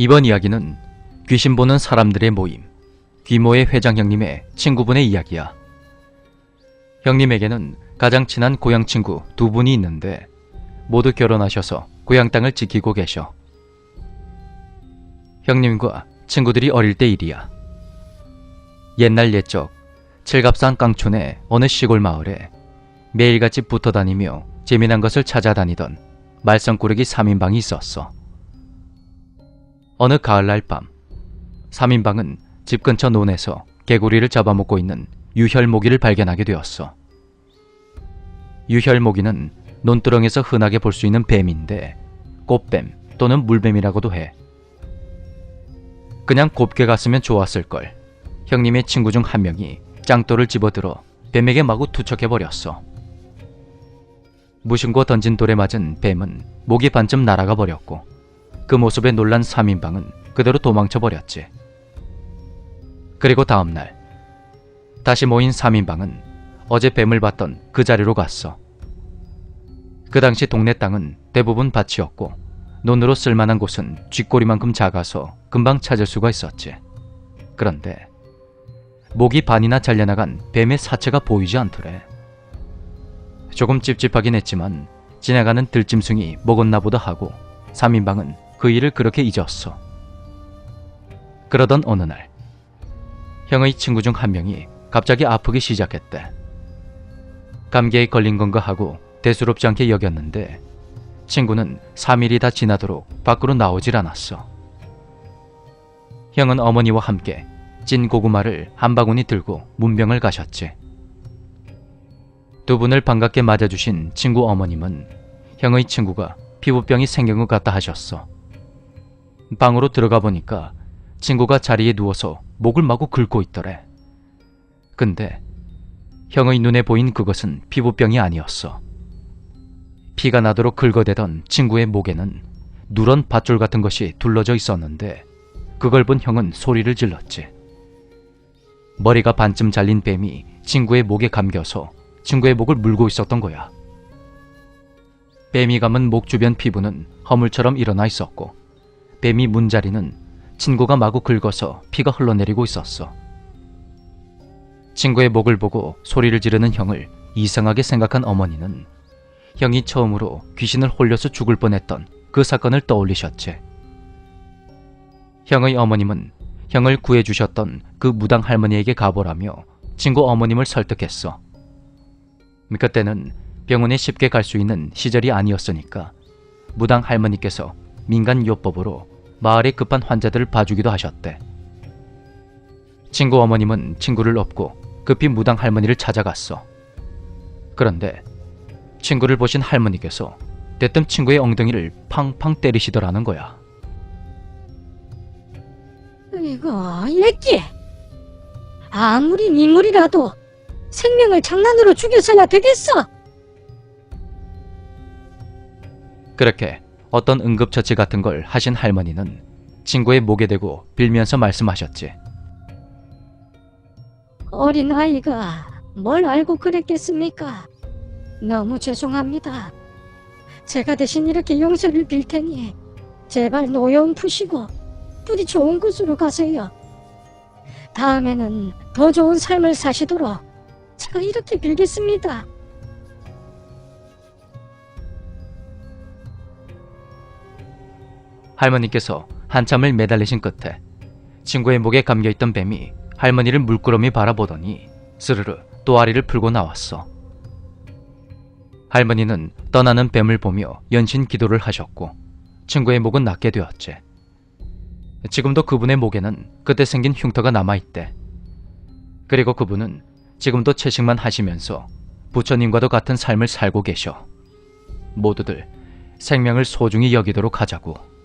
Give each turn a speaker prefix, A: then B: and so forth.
A: 이번 이야기는 귀신 보는 사람들의 모임, 귀모의 회장 형님의 친구분의 이야기야. 형님에게는 가장 친한 고향 친구 두 분이 있는데 모두 결혼하셔서 고향 땅을 지키고 계셔. 형님과 친구들이 어릴 때 일이야. 옛날 옛적 칠갑산 깡촌의 어느 시골 마을에 매일같이 붙어 다니며 재미난 것을 찾아다니던 말썽꾸러기 3인방이 있었어. 어느 가을날 밤, 3인방은 집 근처 논에서 개구리를 잡아먹고 있는 유혈모기를 발견하게 되었어. 유혈모기는 논두렁에서 흔하게 볼 수 있는 뱀인데 꽃뱀 또는 물뱀이라고도 해. 그냥 곱게 갔으면 좋았을 걸. 형님의 친구 중 한 명이 짱돌을 집어들어 뱀에게 마구 투척해버렸어. 무심코 던진 돌에 맞은 뱀은 목이 반쯤 날아가 버렸고 그 모습에 놀란 3인방은 그대로 도망쳐 버렸지. 그리고 다음날 다시 모인 3인방은 어제 뱀을 봤던 그 자리로 갔어. 그 당시 동네 땅은 대부분 밭이었고 논으로 쓸만한 곳은 쥐꼬리만큼 작아서 금방 찾을 수가 있었지. 그런데 목이 반이나 잘려나간 뱀의 사체가 보이지 않더래. 조금 찝찝하긴 했지만 지나가는 들짐승이 먹었나 보다 하고 3인방은 그 일을 그렇게 잊었어. 그러던 어느 날 형의 친구 중 한 명이 갑자기 아프기 시작했대. 감기에 걸린 건가 하고 대수롭지 않게 여겼는데 친구는 3일이 다 지나도록 밖으로 나오질 않았어. 형은 어머니와 함께 찐 고구마를 한 바구니 들고 문병을 가셨지. 두 분을 반갑게 맞아주신 친구 어머님은 형의 친구가 피부병이 생긴 것 같다 하셨어. 방으로 들어가 보니까 친구가 자리에 누워서 목을 마구 긁고 있더래. 근데 형의 눈에 보인 그것은 피부병이 아니었어. 피가 나도록 긁어대던 친구의 목에는 누런 밧줄 같은 것이 둘러져 있었는데 그걸 본 형은 소리를 질렀지. 머리가 반쯤 잘린 뱀이 친구의 목에 감겨서 친구의 목을 물고 있었던 거야. 뱀이 감은 목 주변 피부는 허물처럼 일어나 있었고 뱀이 문 자리는 친구가 마구 긁어서 피가 흘러내리고 있었어. 친구의 목을 보고 소리를 지르는 형을 이상하게 생각한 어머니는 형이 처음으로 귀신을 홀려서 죽을 뻔했던 그 사건을 떠올리셨지. 형의 어머님은 형을 구해주셨던 그 무당 할머니에게 가보라며 친구 어머님을 설득했어. 그때는 병원에 쉽게 갈 수 있는 시절이 아니었으니까 무당 할머니께서 민간 요법으로 마을의 급한 환자들을 봐주기도 하셨대. 친구 어머님은 친구를 업고 급히 무당 할머니를 찾아갔어. 그런데 친구를 보신 할머니께서 대뜸 친구의 엉덩이를 팡팡 때리시더라는 거야.
B: 이거 얘기 아무리 인물이라도 생명을 장난으로 죽여서야 되겠어
A: 그렇게 어떤 응급처치 같은 걸 하신 할머니는 친구의 목에 대고 빌면서 말씀하셨지.
B: 어린 아이가 뭘 알고 그랬겠습니까? 너무 죄송합니다. 제가 대신 이렇게 용서를 빌 테니 제발 노여움 푸시고 부디 좋은 곳으로 가세요. 다음에는 더 좋은 삶을 사시도록 제가 이렇게 빌겠습니다
A: 할머니께서 한참을 매달리신 끝에 친구의 목에 감겨있던 뱀이 할머니를 물끄러미 바라보더니 스르르 또아리를 풀고 나왔어. 할머니는 떠나는 뱀을 보며 연신 기도를 하셨고 친구의 목은 낫게 되었지. 지금도 그분의 목에는 그때 생긴 흉터가 남아있대. 그리고 그분은 지금도 채식만 하시면서 부처님과도 같은 삶을 살고 계셔. 모두들 생명을 소중히 여기도록 하자고.